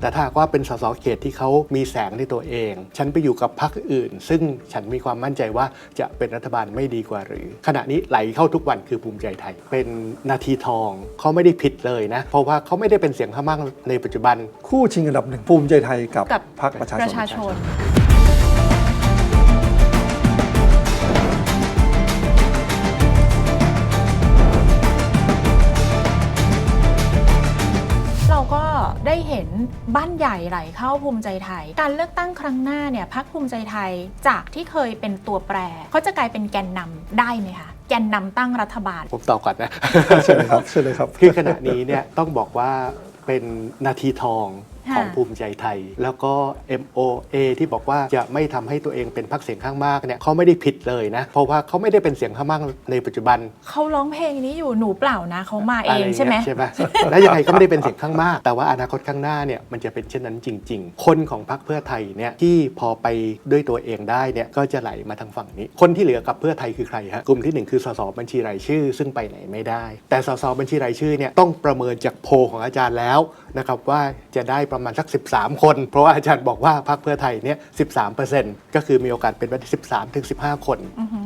แต่ถ้าหากว่าเป็นสสเขตที่เขามีแสงในตัวเอง ฉันไปอยู่กับพรรคอื่น ซึ่งฉันมีความมั่นใจว่าจะเป็นรัฐบาลไม่ดีกว่าหรือ ขณะนี้ไหลเข้าทุกวันคือภูมิใจไทย เป็นนาทีทองเขาไม่ได้ผิดเลยนะ เพราะว่าเขาไม่ได้เป็นเสียงข้างมากในปัจจุบัน คู่ชิงอันดับหนึ่งภูมิใจไทยกับกับพรรคประชาปชระน ห็นบ้านใหญ่ไหลเข้าภูมิใจไทย การเลือกตั้งครั้งหน้าเนี่ยพักภูมิใจไทยจากที่เคยเป็นตัวแปรเขาจะกลายเป็นแกนนำได้ไหมคะแกนนำตั้งรัฐบาล ผมตอบก่อนนะเชิญเลยครับเชิญเลยครับคือขณะนี้เนี่ยต้องบอกว่าเป็นนาทีทองค่ะ ของภูมิใจไทย แล้วก็ MOA ที่บอกว่าจะไม่ทำให้ตัวเองเป็นพรรคเสียงข้างมากเนี่ยเขาไม่ได้ผิดเลยนะ เพราะว่าเขาไม่ได้เป็นเสียงข้างมากในปัจจุบัน เขาร้องเพลงนี้อยู่หนูเปล่านะเขามาเออะไรงย่าใช่ไหมยใช่ไหมและยังไงก็ไม่ได้เป็นเสียงข้างมาก แต่ว่าอนาคตข้างหน้าเนี่ยมันจะเป็นเช่นนั้นจริง ๆ คนของพรรคเพื่อไทยเนี่ยที่พอไปด้วยตัวเองได้เนี่ยก็จะไหลมาทางฝั่งนี้ คนที่เหลือกับเพื่อไทยคือใครฮะกลุ่มที่หนึ่งคือสสบัญชีรายชื่อ ซึ่งไปไหนไม่ได้ แต่สสบัญชีรายชื่อเนี่ยต้องประเมินจากโพลของอาจารย์แล้วนะครับว่าจะได้ประมาณสัก 13 คน เพราะว่าอาจารย์บอกว่าพรรคเพื่อไทยเนี่ย13%ก็คือมีโอกาสเป็นไปได้13ถึง15 คน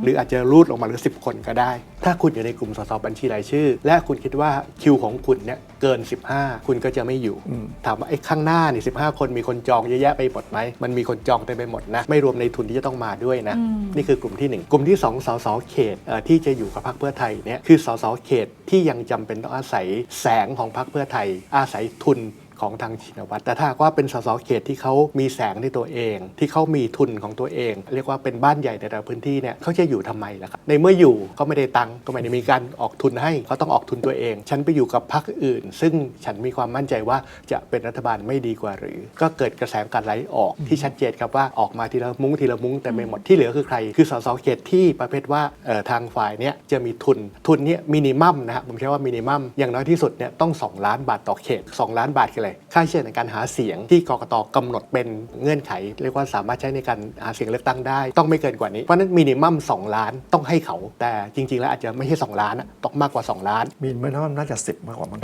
หรืออาจจะรูดลงมาเหลือ 10 คนก็ได้ ถ้าคุณอยู่ในกลุ่มสสบัญชีรายชื่อ และคุณคิดว่าคิวของคุณเนี่ยเกิน 15 คุณก็จะไม่อยู่อืมถามว่าไอ้ข้างหน้านี่15 คนมีคนจองเยอะแยะไปหมดไหมมันมีคนจองเต็มไปหมดนะ ไม่รวมในทุนที่จะต้องมาด้วยนะอืมนี่คือกลุ่มที่ 1 กลุ่มที่ 2สสเขตเอ่อที่จะอยู่กับพรรคเพื่อไทยเนี่ยคือสสเขตที่ยังจำเป็นต้องอาศัยแสงของพรรคเพื่อไทย อาศัยทุน ของทางชินวัตรแต่ถ้าหากว่าเป็นสสเขตที่เขามีแสงในตัวเอง ที่เขามีทุนของตัวเอง เรียกว่าเป็นบ้านใหญ่ในแต่ละพื้นที่เนี่ยเขาจะอยู่ทำไมล่ะครับในเมื่ออยู่เขาไม่ได้ตังค์ก็ไม่ได้มีการออกทุนให้เขาต้องออกทุนตัวเอง ฉันไปอยู่กับพรรคอื่น ซึ่งฉันมีความมั่นใจว่าจะเป็นรัฐบาลไม่ดีกว่าหรือ ก็เกิดกระแสการไหลออกที่ชัดเจนครับว่าออกมาทีละมุ้งทีละมุ้งแต่ไม่หมดที่เหลือคือใคร คือสสเขตที่ประเภทว่าเอ่อทางฝ่ายเนี้ยจะมีทุนทุนเนี้ยมินิมัมนะฮะผมใช้ว่ามินิมัมอย่างน้อยที่สุดเนี่ยต้อง 2 ล้านบาทต่อเขต 2 ล้านบาทคืออะไรค่าใช้จ่ายในการหาเสียงที่กกตกำหนดเป็นเงื่อนไข เรียกว่าสามารถใช้ในการหาเสียงเลือกตั้งได้ ต้องไม่เกินกว่านี้ เพราะฉะนั้นมินิมัม2 ล้านต้องให้เขาแต่จริง ๆ แล้วอาจจะไม่ใช่ 2 ล้านอะต้องมากกว่า 2 ล้านมีไม่น่าน่าจะสิบมากกว่ามั้ง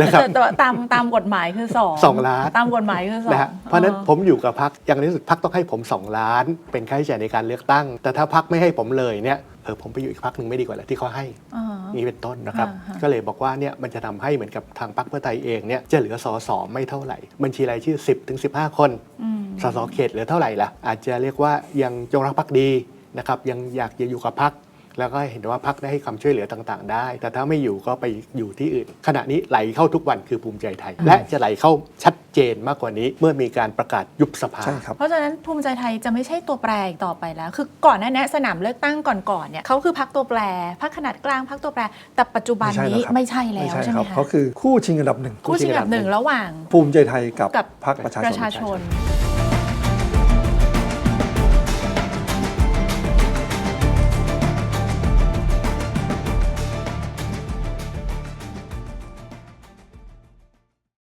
นะครับแต่แต่ว่าตามตามกฎหมายคือสองสองล้านตามกฎหมายคือสองนะฮะเพราะฉะนั้นผมอยู่กับพักอย่างที่สุดพักต้องให้ผม 2 ล้าน เป็นค่าใช้จ่ายในการเลือกตั้ง แต่ถ้าพักไม่ให้ผมเลยเนี่ย เออผมไปอยู่อีกพักหนึ่งไม่ดีกว่าเหรอที่เขาให้อ่านี่เป็นต้นนะครับ อ่าฮะ ก็เลยบอกว่าเนี่ยมันจะทำให้เหมือนกับทางพรรคเพื่อไทยเองเนี่ยจะเหลือสสไม่เท่าไหร่ บัญชีรายชื่อ 10 ถึง 15 คน อืม สสเขตเหลือเท่าไหร่ล่ะ อาจจะเรียกว่ายังจงรักภักดีนะครับยังอยากจะอยู่กับพรรค แล้วก็เห็นว่าพรรคได้ให้ความช่วยเหลือต่างๆ ได้ แต่ถ้าไม่อยู่ก็ไปอยู่ที่อื่น ขณะนี้ไหลเข้าทุกวันคือภูมิใจไทย และจะไหลเข้าชัดเจนมากกว่านี้ เมื่อมีการประกาศยุบสภา ใช่ครับเพราะฉะนั้นภูมิใจไทยจะไม่ใช่ตัวแปรอีกต่อไปแล้ว คือก่อนหน้านี้สนามเลือกตั้งก่อนๆเนี่ยเขาคือพักตัวแปรพักขนาดกลางพักตัวแปร แต่ปัจจุบันนี้ไม่ใช่แล้วใช่ไหมครับคะเขาคือคู่ชิงอันดับหนึ่งคู่ชิงอันดับหนึ่งระหว่าง ภูมิใจไทยกับกับพรรคประชาประชาชชนน